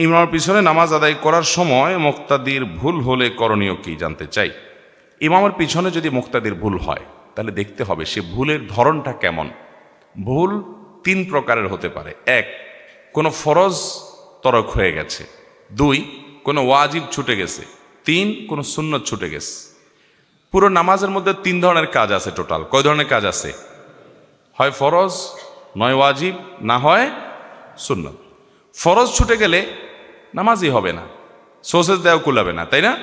ইমামের পিছনে নামাজ আদায় করার সময় মুক্তাদির ভুল হলে করণীয় কি জানতে চাই? ইমামের পিছনে যদি মুক্তাদির ভুল হয়, তাহলে দেখতে হবে সে ভুলের ধরনটা কেমন। ভুল তিন প্রকারের হতে পারে। এক, কোনো ফরজ তরক হয়ে গেছে। দুই, কোনো ওয়াজিব ছুটে গেছে। তিন, কোনো সুন্নত ছুটে গেছে। পুরো নামাজের মধ্যে তিন ধরনের কাজ আছে টোটাল। কয় ধরনের কাজ আছে? হয় ফরজ, নয় ওয়াজিব, না হয় সুন্নত। ফরজ ছুটে গেলে নামাজই হবে না। সোসেস দেওয়া কুলাবে না, তাই না?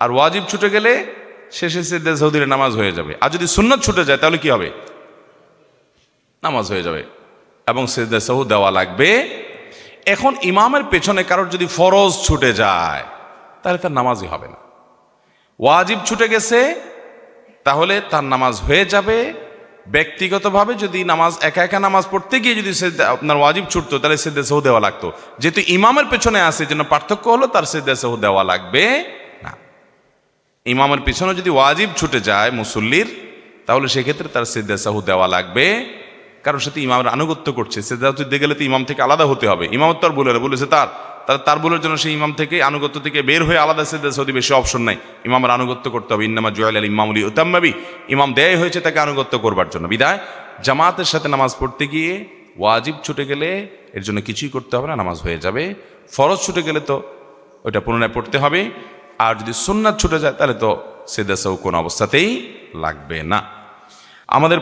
আর ওয়াজিব ছুটে গেলে শেষে সিদ্ধে সৌদিরে নামাজ হয়ে যাবে। আর যদি সুন্নত ছুটে যায়, তাহলে কি হবে? নামাজ হয়ে যাবে। এবং সিদ্ধে সহু দেওয়া লাগবে। এখন ইমামের পেছনে কারোর যদি ফরজ ছুটে যায়, তাহলে তার নামাজই হবে না। ওয়াজিব ছুটে গেছে, তাহলে তার নামাজ হয়ে যাবে। ব্যক্তিগতভাবে যদি নামাজ, একা একা নামাজ পড়তে গিয়ে যদি সে আপনার ওয়াজিব ছুটতো, তাহলে সেদে সহ দেওয়া লাগতো। যেহেতু ইমামের পেছনে আসে যেন পার্থক্য হলো, তার সেদে সহ দেওয়া লাগবে না। ইমামের পেছনে যদি ওয়াজিব ছুটে যায় মুসল্লির, তাহলে সেক্ষেত্রে তার সেদে সাহু দেওয়া লাগবে। কারণ সে তো ইমামের আনুগত্য করছে সেদাহ দিতে গেলে তো ইমাম থেকে আলাদা হতে হবে। ইমামত তো আর বলে বলেছে তার তার তার বলের জন্য সেই ইমাম থেকে, আনুগত্য থেকে বের হয়ে আলাদা সেদে সৌদি বেশি অপশন নাই। ইমামের আনুগত্য করতে হবে। ইন্নামা জয়াল আল ইমামুলি উতাম্মাবি। ইমাম দেয় হয়েছে তাকে আনুগত্য করবার জন্য। বিদায়। জামাতের সাথে নামাজ পড়তে গিয়ে ওয়াজিব ছুটে গেলে এর জন্য কিছুই করতে হবে না, নামাজ হয়ে যাবে। ফরজ ছুটে গেলে তো ওইটা পুনরায় পড়তে হবে। আর যদি সুন্নাত ছুটে যায় তাহলে তো সেদাসাও কোনো অবস্থাতেই লাগবে না। আমাদের